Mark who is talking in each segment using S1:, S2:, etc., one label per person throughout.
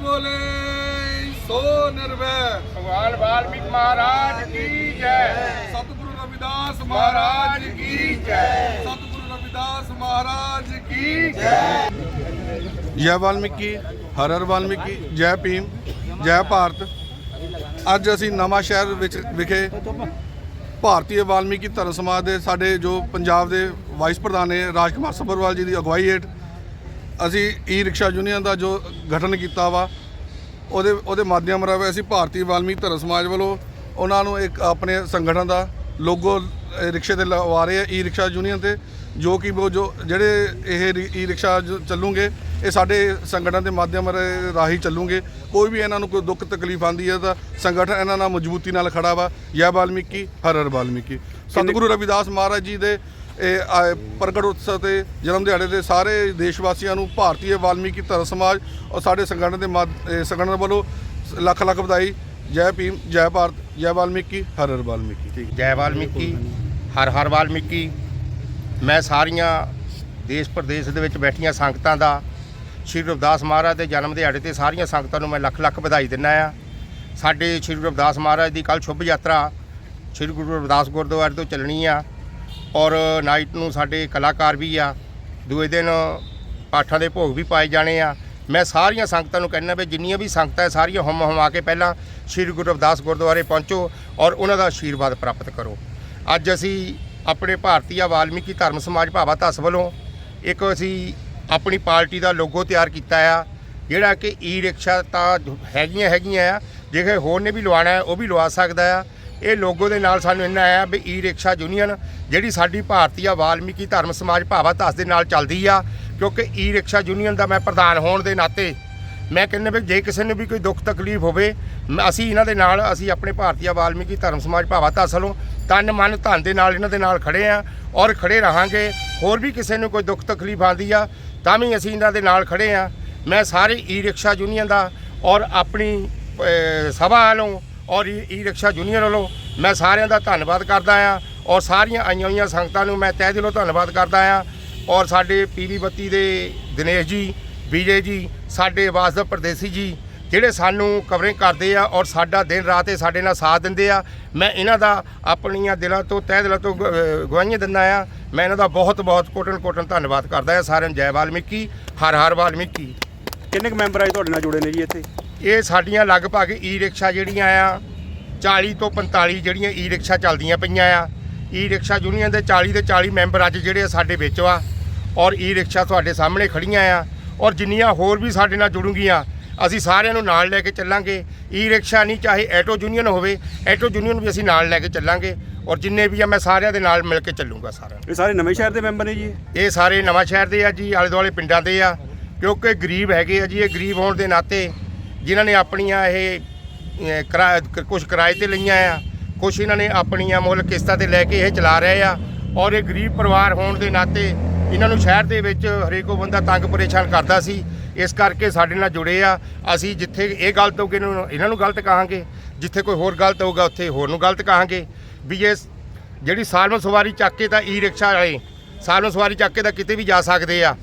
S1: बोले सो निर्भय
S2: भगवान वाल्मीकि महाराज की जय
S1: सतगुरु रविदास महाराज की
S2: जय
S1: सतगुरु रविदास महाराज की जय ਜੈ ਵਾਲਮੀਕੀ ਹਰ ਹਰ ਵਾਲਮੀਕੀ ਜੈ ਭੀਮ ਜੈ ਭਾਰਤ ਅੱਜ ਅਸੀਂ ਨਵਾਂ ਸ਼ਹਿਰ ਵਿੱਚ ਵਿਖੇ ਭਾਰਤੀ ਵਾਲਮੀਕੀ ਧਰਮ ਸਮਾਜ ਦੇ ਸਾਡੇ ਜੋ ਪੰਜਾਬ ਦੇ ਵਾਈਸ ਪ੍ਰਧਾਨ ਨੇ ਰਾਜਕੁਮਾਰ ਸੱਭਰਵਾਲ ਜੀ ਦੀ ਅਗਵਾਈ ਹੇਠ ਅਸੀਂ ਈ ਰਿਕਸ਼ਾ ਯੂਨੀਅਨ ਦਾ ਜੋ ਗਠਨ ਕੀਤਾ ਵਾ ਉਹਦੇ ਉਹਦੇ ਮਾਧਿਅਮ ਰਾਹੀਂ ਅਸੀਂ ਭਾਰਤੀ ਵਾਲਮੀਕੀ ਧਰਮ ਸਮਾਜ ਵੱਲੋਂ ਉਹਨਾਂ ਨੂੰ ਇੱਕ ਆਪਣੇ ਸੰਗਠਨ ਦਾ ਲੋਗੋ ਰਿਕਸ਼ੇ ਤੇ ਲਵਾ ਰਹੇ ਆ ਈ ਰਿਕਸ਼ਾ ਯੂਨੀਅਨ ਤੇ ਜੋ ਕਿ ਉਹ ਜੋ ਜਿਹੜੇ ਇਹ ਈ ਰਿਕਸ਼ਾ ਚੱਲੂਗੇ ਇਹ ਸਾਡੇ ਸੰਗਠਨ ਦੇ ਮਾਧਿਅਮ ਰ- ਰਾਹੀਂ ਚੱਲੂਗੇ। ਕੋਈ ਵੀ ਇਹਨਾਂ ਨੂੰ ਕੋਈ ਦੁੱਖ ਤਕਲੀਫ ਆਂਦੀ ਹੈ ਤਾਂ ਸੰਗਠਨ ਇਹਨਾਂ ਨਾਲ ਮਜ਼ਬੂਤੀ ਨਾਲ ਖੜਾ ਵਾ ਜੈ ਵਾਲਮੀਕੀ ਹਰ ਹਰ ਵਾਲਮੀਕੀ। ਸਤਿਗੁਰੂ ਰਵਿਦਾਸ ਮਹਾਰਾਜ ਜੀ ਦੇ ਇਹ ਆ, ਪ੍ਰਗਟ ਉਤਸਵ ਤੇ ਜਨਮ ਦਿਹਾੜੇ ਦੇ ਸਾਰੇ ਦੇਸ਼ ਵਾਸੀਆਂ ਨੂੰ ਭਾਰਤੀ ਵਾਲਮੀਕੀ ਧਰਮ ਸਮਾਜ ਔਰ ਸਾਡੇ ਸੰਗਠਨ ਦੇ ਮਾਧ- ਇਹ ਸੰਗਠਨ ਵੱਲੋਂ ਲੱਖ ਲੱਖ ਵਧਾਈ। ਜੈ ਭੀਮ ਜੈ ਭਾਰਤ ਜੈ ਵਾਲਮੀਕੀ ਹਰ ਹਰ ਵਾਲਮੀਕੀ।
S2: ਜੈ ਵਾਲਮੀਕੀ ਹਰ ਹਰ ਵਾਲਮੀਕੀ। ਮੈਂ ਸਾਰੀਆਂ ਦੇਸ਼ ਪ੍ਰਦੇਸ਼ ਦੇ ਵਿੱਚ ਬੈਠੀਆਂ ਸੰਗਤਾਂ ਦਾ ਸ਼੍ਰੀ ਰਵਿਦਾਸ ਮਹਾਰਾਜ ਦੇ ਜਨਮ ਦਿਹਾੜੇ ਤੇ ਸਾਰੀਆਂ ਸੰਗਤਾਂ ਨੂੰ ਮੈਂ ਲੱਖ ਲੱਖ ਵਧਾਈ ਦਿੰਦਾ ਆ ਸਾਡੇ ਸ਼੍ਰੀ ਰਵਿਦਾਸ ਮਹਾਰਾਜ ਦੀ ਕੱਲ ਸ਼ੁਭ ਯਾਤਰਾ ਸ਼੍ਰੀ ਗੁਰੂ ਰਵਿਦਾਸ ਗੁਰਦੁਆਰੇ ਤੋਂ ਚੱਲਣੀ ਆ। ਔਰ ਨਾਈਟ ਨੂੰ ਸਾਡੇ ਕਲਾਕਾਰ ਵੀ ਆ। ਦੂਏ ਦਿਨ ਪਾਠਾਂ ਦੇ ਭੋਗ ਵੀ ਪਾਏ ਜਾਣੇ ਆ। ਮੈਂ ਸਾਰੀਆਂ ਸੰਗਤਾਂ ਨੂੰ ਕਹਿੰਦਾ ਵੀ ਜਿੰਨੀਆਂ ਵੀ ਸੰਗਤਾਂ ਹੈ, ਸਾਰੀਆਂ ਹਮ ਹਮਾ ਕੇ ਪਹਿਲਾਂ ਸ਼੍ਰੀ ਗੁਰੂ ਰਵਿਦਾਸ ਗੁਰਦੁਆਰੇ ਪਹੁੰਚੋ ਔਰ ਉਹਨਾਂ ਦਾ ਆਸ਼ੀਰਵਾਦ ਪ੍ਰਾਪਤ ਕਰੋ। ਅੱਜ ਅਸੀਂ ਆਪਣੇ ਭਾਰਤੀ ਵਾਲਮੀਕੀ ਧਰਮ ਸਮਾਜ ਭਾਵਾ ਧਸ ਵੱਲੋਂ ਇੱਕ ਅਸੀਂ ਆਪਣੀ ਪਾਰਟੀ ਦਾ ਲੋਗੋ ਤਿਆਰ ਕੀਤਾ ਆ, ਜਿਹੜਾ ਕਿ ਈ ਰਿਕਸ਼ਾ ਤਾਂ ਹੈਗੀਆਂ ਹੈਗੀਆਂ ਆ, ਜੇ ਹੋਰ ਨੇ ਵੀ ਲਵਾਉਣਾ ਉਹ ਵੀ ਲਵਾ ਸਕਦਾ ਆ। ਇਹ ਲੋਗੋ ਦੇ ਨਾਲ ਸਾਨੂੰ ਇੰਨਾ ਆਇਆ ਵੀ ਈ ਰਿਕਸ਼ਾ ਯੂਨੀਅਨ, ਜਿਹੜੀ ਸਾਡੀ ਭਾਰਤੀਆ ਵਾਲਮੀਕੀ ਧਰਮ ਸਮਾਜ ਭਾਵਾ ਧਸ ਦੇ ਨਾਲ ਚੱਲਦੀ ਆ, ਕਿਉਂਕਿ ਈ ਰਿਕਸ਼ਾ ਯੂਨੀਅਨ ਦਾ ਮੈਂ ਪ੍ਰਧਾਨ ਹੋਣ ਦੇ ਨਾਤੇ ਮੈਂ ਕਹਿੰਦਾ ਵੀ ਜੇ ਕਿਸੇ ਨੂੰ ਵੀ ਕੋਈ ਦੁੱਖ ਤਕਲੀਫ ਹੋਵੇ ਅਸੀਂ ਇਹਨਾਂ ਦੇ ਨਾਲ, ਅਸੀਂ ਆਪਣੇ ਭਾਰਤੀ ਵਾਲਮੀਕੀ ਧਰਮ ਸਮਾਜ ਭਾਵਾ ਧਸ ਵੱਲੋਂ ਤਨ ਮਨ ਧਨ ਦੇ ਨਾਲ ਇਹਨਾਂ ਦੇ ਨਾਲ ਖੜੇ ਆ ਔਰ ਖੜੇ ਰਹਾਂਗੇ, ਹੋਰ ਵੀ ਕਿਸੇ ਨੂੰ ਕੋਈ ਦੁੱਖ ਤਕਲੀਫ ਆਂਦੀ ਆ, ਤਾਂ ਵੀ ਅਸੀਂ ਇਹਨਾਂ ਦੇ ਨਾਲ ਖੜੇ ਆ। ਮੈਂ ਸਾਰੇ ਈ ਰਿਕਸ਼ਾ ਯੂਨੀਅਨ ਦਾ ਔਰ ਆਪਣੀ ਸਭਾ ਵੱਲੋਂ ਔਰ ਈ ਰਿਕਸ਼ਾ ਯੂਨੀਅਨ ਵੱਲੋਂ ਮੈਂ ਸਾਰਿਆਂ ਦਾ ਧੰਨਵਾਦ ਕਰਦਾ ਆ ਔਰ ਸਾਰੀਆਂ ਆਈਆਂ ਹੋਈਆਂ ਸੰਗਤਾਂ ਨੂੰ ਮੈਂ ਤਹਿ ਦਿਲੋਂ ਧੰਨਵਾਦ ਕਰਦਾ ਆ। ਔਰ ਸਾਡੇ ਪੀਵੀ ਬੱਤੀ ਦੇ ਦਿਨੇਸ਼ ਜੀ, ਵਿਜੇ ਜੀ, ਸਾਡੇ ਵਾਸਦਵ ਪ੍ਰਦੇਸੀ ਜੀ, ਜਿਹੜੇ ਸਾਨੂੰ ਕਵਰਿੰਗ ਕਰਦੇ ਆ ਔਰ ਸਾਡਾ ਦਿਨ ਰਾਤ ਇਹ ਸਾਡੇ ਨਾਲ ਸਾਥ ਦਿੰਦੇ ਆ, ਮੈਂ ਇਹਨਾਂ ਦਾ ਆਪਣੀਆਂ ਦਿਲਾਂ ਤੋਂ, ਤਹਿ ਦਿਲਾਂ ਤੋਂ ਗ- ਗਵਾਹੀਆਂ ਦਿੰਦਾ ਆ। ਮੈਂ ਇਹਨਾਂ ਦਾ ਬਹੁਤ ਬਹੁਤ ਕੋਟਨ ਕੋਟਨ ਧੰਨਵਾਦ ਕਰਦਾ ਆ। ਸਾਰਿਆਂ ਨੂੰ ਜੈ ਵਾਲਮੀਕੀ, ਹਰ ਹਰ ਵਾਲਮੀਕੀ।
S3: ਕਿੰਨੇ ਕੁ ਮੈਂਬਰ ਆਏ ਤੁਹਾਡੇ ਨਾਲ ਜੁੜੇ ਨੇ ਜੀ ਇੱਥੇ?
S2: ਇਹ ਸਾਡੀਆਂ ਲਗਭਗ ਈ ਰਿਕਸ਼ਾ ਜਿਹੜੀਆਂ ਆ 40 ਤੋਂ 45 ਜਿਹੜੀਆਂ ਈ ਰਿਕਸ਼ਾ ਚੱਲਦੀਆਂ ਪਈਆਂ ਆ। ਈ ਰਿਕਸ਼ਾ ਯੂਨੀਅਨ ਦੇ 40 ਦੇ 40 ਮੈਂਬਰ ਅੱਜ ਜਿਹੜੇ ਆ ਸਾਡੇ ਵਿੱਚ ਆ ਔਰ ਈ ਰਿਕਸ਼ਾ ਤੁਹਾਡੇ ਸਾਹਮਣੇ ਖੜੀਆਂ ਆ ਔਰ ਜਿੰਨੀਆਂ ਹੋਰ ਵੀ ਸਾਡੇ ਨਾਲ ਜੁੜੂਗੀਆਂ ਅਸੀਂ ਸਾਰਿਆਂ ਨੂੰ ਨਾਲ ਲੈ ਕੇ ਚੱਲਾਂਗੇ। ਈ ਰਿਕਸ਼ਾ ਨਹੀਂ ਚਾਹੇ ਐਟੋ ਯੂਨੀਅਨ ਹੋਵੇ ਐਟੋ ਯੂਨੀਅਨ ਵੀ ਅਸੀਂ ਨਾਲ ਲੈ ਕੇ ਚੱਲਾਂਗੇ ਔਰ ਜਿੰਨੇ ਵੀ ਆ ਮੈਂ ਸਾਰਿਆਂ ਦੇ ਨਾਲ ਮਿਲ ਕੇ ਚੱਲੂਗਾ ਸਾਰਿਆਂ
S3: ਇਹ ਸਾਰੇ ਨਵੇਂ ਸ਼ਹਿਰ ਦੇ ਮੈਂਬਰ ਨੇ ਜੀ?
S2: ਇਹ ਸਾਰੇ ਨਵਾਂ ਸ਼ਹਿਰ ਦੇ ਆ ਜੀ ਆਲੇ ਦੁਆਲੇ ਪਿੰਡਾਂ ਦੇ ਆ ਕਿਉਂਕਿ ਗਰੀਬ ਹੈਗੇ ਆ ਜੀ ਇਹ ਗਰੀਬ ਹੋਣ ਦੇ ਨਾਤੇ ਜਿਨ੍ਹਾਂ ਨੇ ਆਪਣੀਆਂ ਇਹ ਕਿਰਾਏ ਕੁਝ ਕਿਰਾਏ ਤੇ ਲਈਆਂ ਆ ਕੁਝ ਇਹਨਾਂ ਨੇ ਆਪਣੀਆਂ ਮੁੱਲ ਕਿਸ਼ਤਾਂ ਤੇ ਲੈ ਕੇ ਇਹ ਚਲਾ ਰਹੇ ਆ ਔਰ ਇਹ ਗਰੀਬ ਪਰਿਵਾਰ ਹੋਣ ਦੇ ਨਾਤੇ ਇਹਨਾਂ ਨੂੰ ਸ਼ਹਿਰ ਦੇ ਵਿੱਚ ਹਰੇਕੋ ਬੰਦਾ ਤੰਗ ਪਰੇਸ਼ਾਨ ਕਰਦਾ ਸੀ ਇਸ ਕਰਕੇ ਸਾਡੇ ਨਾਲ ਜੁੜੇ ਆ ਅਸੀਂ ਜਿੱਥੇ ਇਹ ਗਲਤ ਹੋਊਗੀ ਇਹਨਾਂ ਨੂੰ ਇਹਨਾਂ ਨੂੰ ਗਲਤ ਕਹਾਂਗੇ ਜਿੱਥੇ ਕੋਈ ਹੋਰ ਗਲਤ ਹੋਊਗਾ ਉੱਥੇ ਹੋਰ ਨੂੰ ਗਲਤ ਕਹਾਂਗੇ ਵੀ ਇਹ ਜਿਹੜੀ ਸਾਲਮ ਸਵਾਰੀ ਚੱਕ ਕੇ ਤਾਂ ਈ ਰਿਕਸ਼ਾ ਵਾਲੇ ਸਾਲਮ ਸਵਾਰੀ ਚੱਕ ਕੇ ਤਾਂ ਕਿਤੇ ਵੀ ਜਾ ਸਕਦੇ ਆ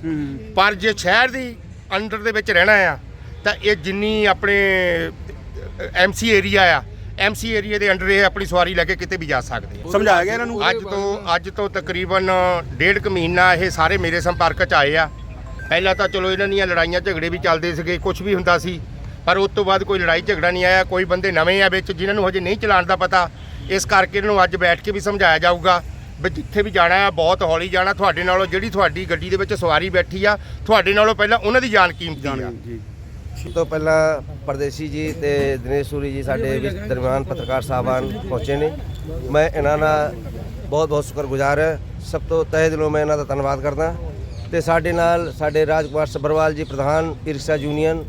S2: ਪਰ ਜੇ ਸ਼ਹਿਰ ਦੀ ਅੰਡਰ ਦੇ ਵਿੱਚ ਰਹਿਣਾ ਆ ਤਾਂ ਇਹ ਜਿੰਨੀ ਆਪਣੇ ਐਮਸੀ ਏਰੀਆ ਆ ਐਮਸੀ ਏਰੀਆ ਦੇ ਅੰਡਰ ਇਹ ਆਪਣੀ ਸਵਾਰੀ ਲੈ ਕੇ ਕਿਤੇ ਵੀ ਜਾ ਸਕਦੇ ਆ।
S3: ਸਮਝਾਇਆ ਗਿਆ ਇਹਨਾਂ ਨੂੰ?
S2: ਅੱਜ ਤੋਂ ਅੱਜ ਤੋਂ ਤਕਰੀਬਨ ਡੇਢ ਕੁ ਮਹੀਨਾ ਇਹ ਸਾਰੇ ਮੇਰੇ ਸੰਪਰਕ 'ਚ ਆਏ ਆ। ਪਹਿਲਾਂ ਤਾਂ ਚਲੋ ਇਹਨਾਂ ਦੀਆਂ ਲੜਾਈਆਂ ਝਗੜੇ ਵੀ ਚੱਲਦੇ ਸੀਗੇ ਕੁਝ ਵੀ ਹੁੰਦਾ ਸੀ ਪਰ ਉਸ ਤੋਂ ਬਾਅਦ ਕੋਈ ਲੜਾਈ ਝਗੜਾ ਨਹੀਂ ਆਇਆ ਕੋਈ ਬੰਦੇ ਨਵੇਂ ਆ ਵਿੱਚ ਜਿਨ੍ਹਾਂ ਨੂੰ ਹਜੇ ਨਹੀਂ ਚਲਾਉਣ ਦਾ ਪਤਾ ਇਸ ਕਰਕੇ ਇਹਨਾਂ ਨੂੰ ਅੱਜ ਬੈਠ ਕੇ ਵੀ ਸਮਝਾਇਆ ਜਾਊਗਾ ਵੀ ਜਿੱਥੇ ਵੀ ਜਾਣਾ ਆ ਬਹੁਤ ਹੌਲੀ ਜਾਣਾ ਤੁਹਾਡੇ ਨਾਲੋਂ ਜਿਹੜੀ ਤੁਹਾਡੀ ਗੱਡੀ ਦੇ ਵਿੱਚ ਸਵਾਰੀ ਬੈਠੀ ਆ ਤੁਹਾਡੇ ਨਾਲੋਂ ਪਹਿਲਾਂ ਉਹਨਾਂ ਦੀ ਜਾਨ ਕੀਮਤੀ ਆ।
S3: ਜੀ।
S4: ਸਭ ਤੋਂ ਪਹਿਲਾਂ ਪਰਦੇਸੀ ਜੀ ਤੇ ਦਿਨੇਸ਼ ਸੂਰੀ ਜੀ ਸਾਡੇ ਵਿੱਚ ਦਰਮਿਆਨ ਪੱਤਰਕਾਰ ਸਾਹਿਬਾਨ ਪਹੁੰਚੇ ਨੇ। ਮੈਂ ਇਹਨਾਂ ਦਾ ਬਹੁਤ ਬਹੁਤ ਸ਼ੁਕਰਗੁਜ਼ਾਰ ਹਾਂ। ਸਭ ਤੋਂ ਤਹਿ ਦਿਲੋਂ ਮੈਂ ਇਹਨਾਂ ਦਾ ਧੰਨਵਾਦ ਕਰਦਾ। ਤੇ ਸਾਡੇ ਨਾਲ ਸਾਡੇ ਰਾਜਕੁਮਾਰ ਸੱਭਰਵਾਲ ਜੀ, ਪ੍ਰਧਾਨ ਇਰਸ਼ਾ ਯੂਨੀਅਨ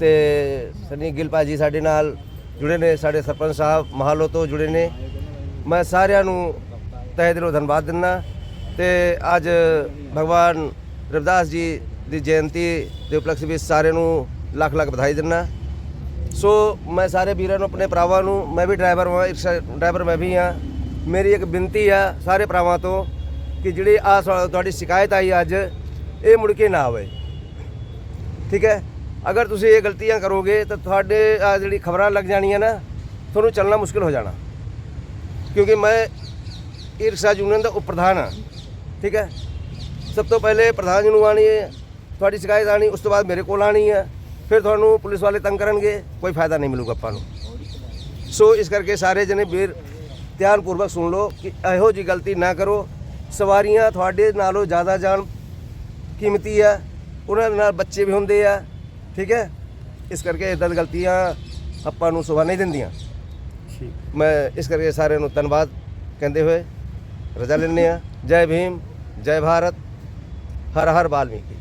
S4: ਤੇ ਸਨੀ ਗਿੱਲ ਜੀ ਸਾਡੇ ਨਾਲ ਜੁੜੇ ਨੇ, ਸਾਡੇ ਸਰਪੰਚ ਸਾਹਿਬ ਮਹਾਲੋ ਤੋਂ ਜੁੜੇ ਨੇ। ਮੈਂ ਸਾਰਿਆਂ ਨੂੰ ਤਹਿ ਦਿਲੋਂ ਧੰਨਵਾਦ ਦਿੰਦਾ। ਤੇ ਅੱਜ ਭਗਵਾਨ ਰਵਿਦਾਸ ਜੀ ਦੀ ਜਯੰਤੀ ਦੇ ਉਪਲਕਸ਼ ਵਿੱਚ ਸਾਰਿਆਂ ਨੂੰ ਲੱਖ ਲੱਖ ਵਧਾਈ ਦਿੰਦਾ। ਸੋ ਮੈਂ ਸਾਰੇ ਵੀਰਾਂ ਨੂੰ, ਆਪਣੇ ਭਰਾਵਾਂ ਨੂੰ, ਮੈਂ ਵੀ ਡਰਾਈਵਰ ਹਾਂ ਰਿਕਸ਼ਾ ਡਰਾਈਵਰ ਮੈਂ ਵੀ ਹਾਂ। ਮੇਰੀ ਇੱਕ ਬੇਨਤੀ ਆ ਸਾਰੇ ਭਰਾਵਾਂ ਤੋਂ ਕਿ ਜਿਹੜੀ ਆ ਤੁਹਾਡੀ ਸ਼ਿਕਾਇਤ ਆਈ ਅੱਜ, ਇਹ ਮੁੜ ਕੇ ਨਾ ਆਵੇ। ਠੀਕ ਹੈ? ਅਗਰ ਤੁਸੀਂ ਇਹ ਗਲਤੀਆਂ ਕਰੋਗੇ ਤਾਂ ਤੁਹਾਡੇ ਆ ਜਿਹੜੀ ਖਬਰਾਂ ਲੱਗ ਜਾਣੀਆਂ ਨਾ, ਤੁਹਾਨੂੰ ਚੱਲਣਾ ਮੁਸ਼ਕਿਲ ਹੋ ਜਾਣਾ। ਕਿਉਂਕਿ ਮੈਂ ਰਿਕਸ਼ਾ ਯੂਨੀਅਨ ਦਾ ਉਪ ਪ੍ਰਧਾਨ ਹਾਂ। ਠੀਕ ਹੈ? ਸਭ ਤੋਂ ਪਹਿਲੇ ਪ੍ਰਧਾਨ ਜੀ ਨੂੰ ਆਣੀ ਹੈ, ਤੁਹਾਡੀ ਸ਼ਿਕਾਇਤ ਆਣੀ ਉਸ ਤੋਂ ਬਾਅਦ ਮੇਰੇ ਕੋਲ ਆਣੀ ਹੈ। ਫਿਰ ਤੁਹਾਨੂੰ ਪੁਲਿਸ ਵਾਲੇ ਤੰਗ ਕਰਨਗੇ ਕੋਈ ਫਾਇਦਾ ਨਹੀਂ ਮਿਲੂਗਾ ਆਪਾਂ ਨੂੰ। ਸੋ ਇਸ ਕਰਕੇ ਸਾਰੇ ਜਣੇ ਵੀਰ ਧਿਆਨਪੂਰਵਕ ਸੁਣ ਲਓ ਕਿ ਇਹੋ ਜੀ ਗਲਤੀ ਨਾ ਕਰੋ। ਸਵਾਰੀਆਂ ਤੁਹਾਡੇ ਨਾਲੋਂ ਜ਼ਿਆਦਾ ਜਾਨ ਕੀਮਤੀ ਆ ਉਹਨਾਂ ਦੇ ਨਾਲ ਬੱਚੇ ਵੀ ਹੁੰਦੇ ਆ ਠੀਕ ਹੈ? ਇਸ ਕਰਕੇ ਇਦਾਂ ਗਲਤੀਆਂ ਆਪਾਂ ਨੂੰ ਸ਼ੋਭਾ ਨਹੀਂ ਦਿੰਦੀਆਂ।
S3: ਠੀਕ।
S4: ਮੈਂ ਇਸ ਕਰਕੇ ਸਾਰਿਆਂ ਨੂੰ ਧੰਨਵਾਦ ਕਹਿੰਦੇ ਹੋਏ। ਰਜਾ ਲੈਂਦੇ ਆ ਜੈ ਭੀਮ ਜੈ ਭਾਰਤ ਹਰ ਹਰ ਵਾਲਮੀਕੀ।